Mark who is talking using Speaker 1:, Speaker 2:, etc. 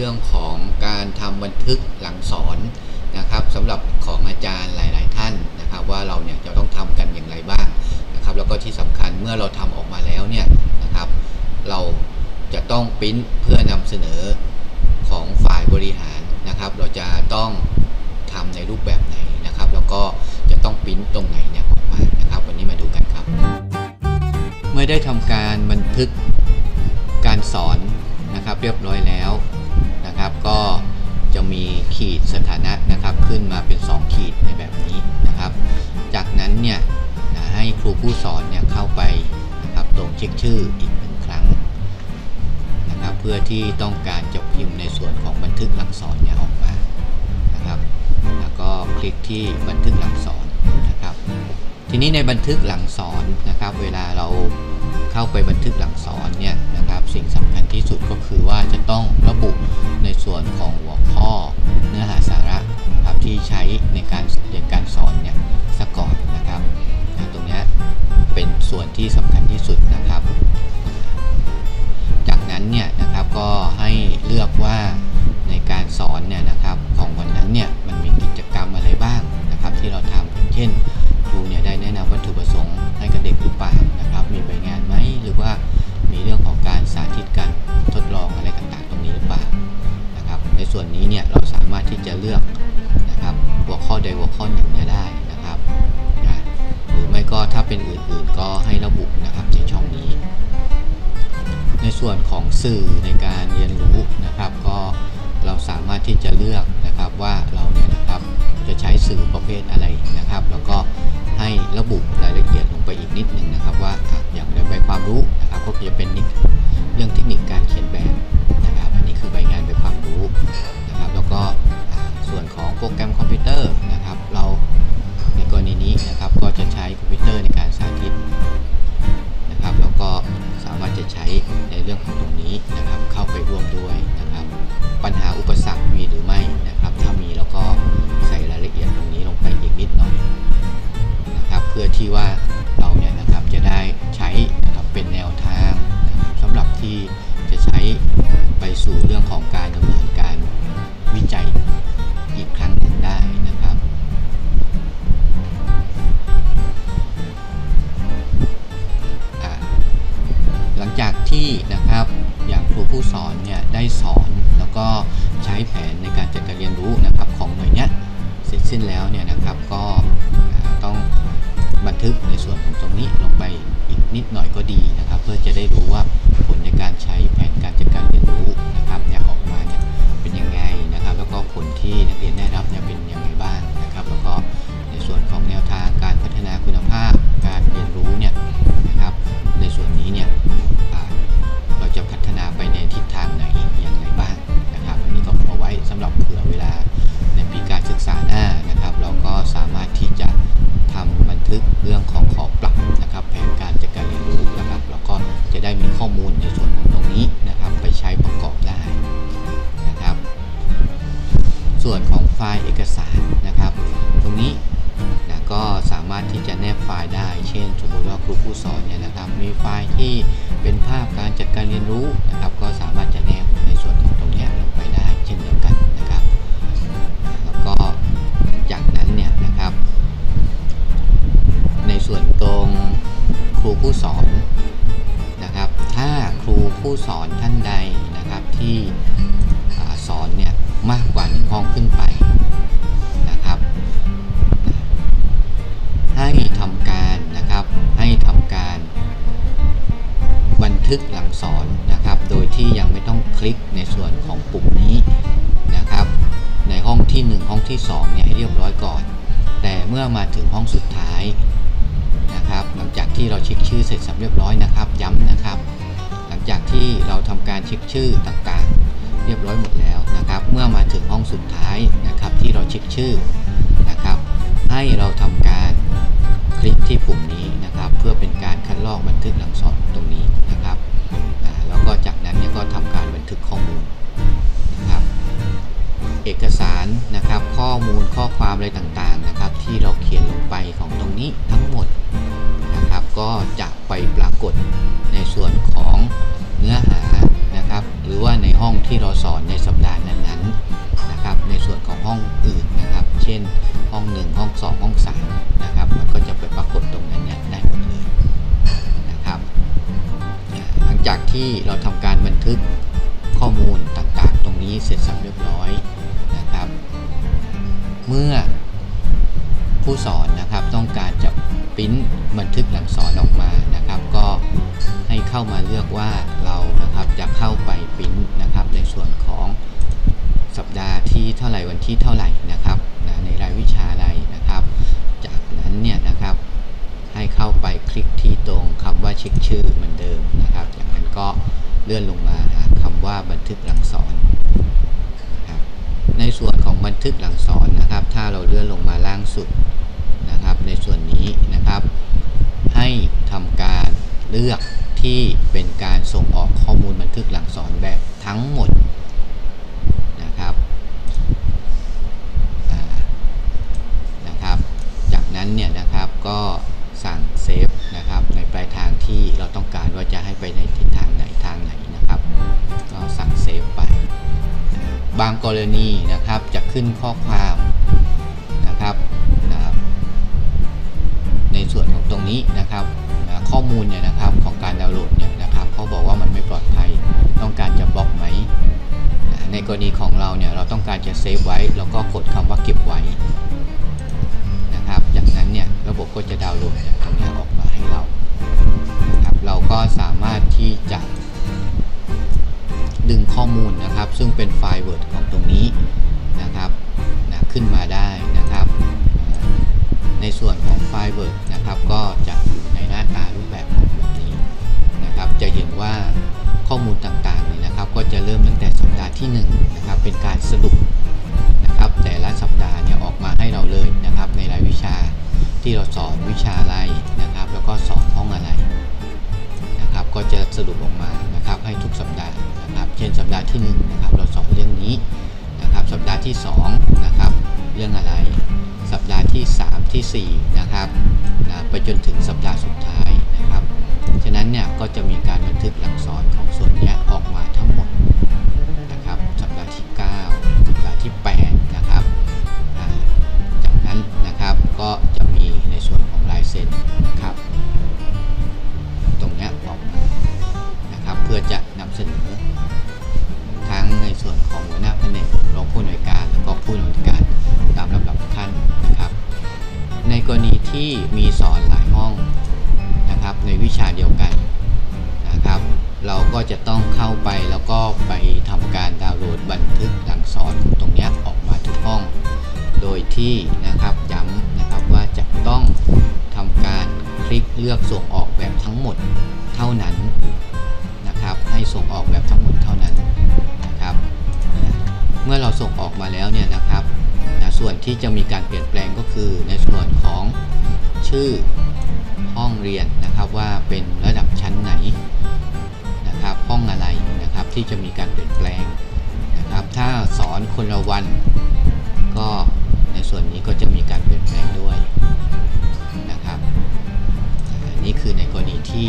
Speaker 1: รื่องของการทำบันทึกหลังสอนนะครับสำหรับของอาจารย์หลาย ๆ ท่านนะครับว่าเราเนี่ยจะต้องทำกันอย่างไรบ้างนะครับแล้วก็ที่สำคัญเมื่อเราทำออกมาแล้วเนี่ยนะครับเราจะต้องปริ้นเพื่อนำเสนอของฝ่ายบริหารนะครับ เราจะต้องทำในรูปแบบไหนนะครับ แล้วก็จะต้องปริ้นตรงไหนเนี่ยออกมานะครับ วันนี้มาดูกันครับ เมื่อได้ทำการบันทึกการสอนนะครับเรียบร้อยแล้ว ชื่ออีกหนึ่งครั้งนะครับเพื่อที่ต้องการจะพิมพ์ในส่วนของบันทึกหลักสอนเนี่ยออกมานะครับ แล้วก็คลิกที่บันทึกหลักสอนนะครับ ทีนี้ในบันทึกหลังสอนนะครับ เวลาเราเข้าไปบันทึกหลังสอนเนี่ยนะครับสิ่งสำคัญที่สุดก็คือว่าจะต้องระบุในส่วนของหัวข้อเนื้อหาสาระนะครับที่ใช้ในการเรียนการสอนเนี่ยซะก่อนนะครับตรงนี้เป็นส่วนที่สำคัญ สื่อในการเรียนรู้นะครับก็เราสามารถที่จะเลือกนะครับว่าเราเนี่ยนะครับจะใช้สื่อประเภทอะไรนะครับ แล้วก็ให้ระบุรายละเอียดลงไปอีกนิดนึงนะครับ ว่าอะอย่างใบความรู้นะครับก็จะเป็นนิเรื่องเทคนิคการเขียนแบบนะครับอันนี้คือใบงานแบบ นิดหน่อยก็ ที่2เนี่ยให้เรียบร้อยก่อน แต่เมื่อมาถึงห้องสุดท้ายนะครับ หลังจากที่เราเช็คชื่อเสร็จสับเรียบร้อยนะครับ ย้ำนะครับ หลังจากที่เราทำการเช็คชื่อต่างๆ เรียบร้อยหมดแล้วนะครับ เมื่อมาถึงห้องสุดท้ายนะครับ ที่เราเช็คชื่อนะครับ ให้เราทำการคลิกที่ปุ่มนี้นะครับ เพื่อเป็นการคัดลอกบันทึกหลังสอนตรงนี้นะครับแล้วก็จากนั้นเนี่ยก็ทำการบันทึกข้อมูลนะครับ เอกสารนะครับ ข้อมูลข้อความอะไรต่างๆนะครับ ที่เราเขียนลงไปของตรงนี้ทั้งหมดนะครับ ก็จะไปปรากฏในส่วนของเนื้อหานะครับ หรือว่าในห้องที่เราสอนในสัปดาห์นั้นๆนะครับ ในส่วนของห้องอื่นนะครับ เช่น ห้อง 1 ห้อง 2 ห้อง3นะครับมันก็จะไปปรากฏตรงนั้นเนี่ยได้หมดเลยนะครับ หลังจากที่เราทำการบันทึกข้อมูลต่างๆ ตรงนี้เสร็จสับเรียบร้อย สอนนะครับ ต้องการจะปริ้นบันทึกหลังสอนออกมานะครับ ก็ให้เข้ามาเลือกว่าเรานะครับจะเข้าไปปริ้นนะครับ ในส่วนของสัปดาห์ที่เท่าไหร่วันที่เท่าไหร่นะครับนะในรายวิชาอะไรนะครับ จากนั้นเนี่ยนะครับให้เข้าไปคลิกที่ตรงคำว่าเช็คชื่อเหมือนเดิมนะครับ จากนั้นก็เลื่อนลงมาหาคำว่าบันทึกหลังสอนในส่วนของบันทึกหลังสอนนะครับ ถ้าเราเลื่อนลงมาล่างสุดนะครับ ในส่วน นะครับ ให้ทำการเลือกที่เป็นการส่งออกข้อมูลบันทึกหลังสอนแบบทั้งหมดนะครับนะครับ จากนั้นเนี่ยนะครับก็สั่งเซฟนะครับในปลายทางที่เราต้องการว่าจะให้ไปในทิศทางไหนทางไหนนะครับ ก็สั่งเซฟไป บางกรณีนะครับจะขึ้นข้อความ นี้นะครับข้อมูลเนี่ยนะครับของการดาวน์โหลดเนี่ยนะครับเขาบอกว่ามันไม่ปลอดภัยต้องการจะบล็อกไหม ในกรณีของเราเนี่ยเราต้องการจะเซฟไว้แล้วก็กดคำว่าเก็บไว้นะครับจากนั้นเนี่ยระบบก็จะดาวน์โหลดตรงนี้ออกมาให้เรานะครับเราก็สามารถที่จะดึงข้อมูลนะครับ ซึ่งเป็นไฟล์ Word ของตรงนี้นะครับนะขึ้นมาได้นะครับ ในส่วน ไฟล์ Word นะครับ ก็จะอยู่ในหน้าตารูปแบบของแบบนี้นะครับ จะเห็นว่าข้อมูลต่างๆนี่นะครับ ก็จะเริ่มตั้งแต่สัปดาห์ที่1นะครับ เป็นการสรุปนะครับ แต่ละสัปดาห์เนี่ยออกมาให้เราเลยนะครับ ในรายวิชาที่เราสอนวิชาอะไรนะครับ แล้วก็สอนห้องอะไรนะครับ ก็จะสรุปออกมานะครับ ให้ทุกสัปดาห์นะครับ เช่นสัปดาห์ที่1นะครับ เราสอนเรื่องนี้นะครับ สัปดาห์ที่2นะครับ เรื่องอะไร สัปดาห์ที่ 3ทีสี่4นะครับนะไปจนถึงสัปดาห์สุดท้าย ไปแล้วก็ไปทำการดาวน์โหลดบันทึกหลังสอนตรงนี้ออกมาทุกห้อง โดยที่นะครับย้ำนะครับว่าจะต้องทำการคลิกเลือกส่งออกแบบทั้งหมดเท่านั้นนะครับ ให้ส่งออกแบบทั้งหมดเท่านั้นนะครับนะเมื่อเราส่งออกมาแล้วเนี่ยนะครับนะส่วนที่จะมีการเปลี่ยนแปลงก็คือในส่วนของชื่อห้องเรียนนะครับว่าเป็นระดับชั้นไหน ที่จะมีการเปลี่ยนแปลงนะครับ ถ้าสอนคนละวัน ก็ในส่วนนี้ก็จะมีการเปลี่ยนแปลงด้วยนะครับนี่คือในกรณีที่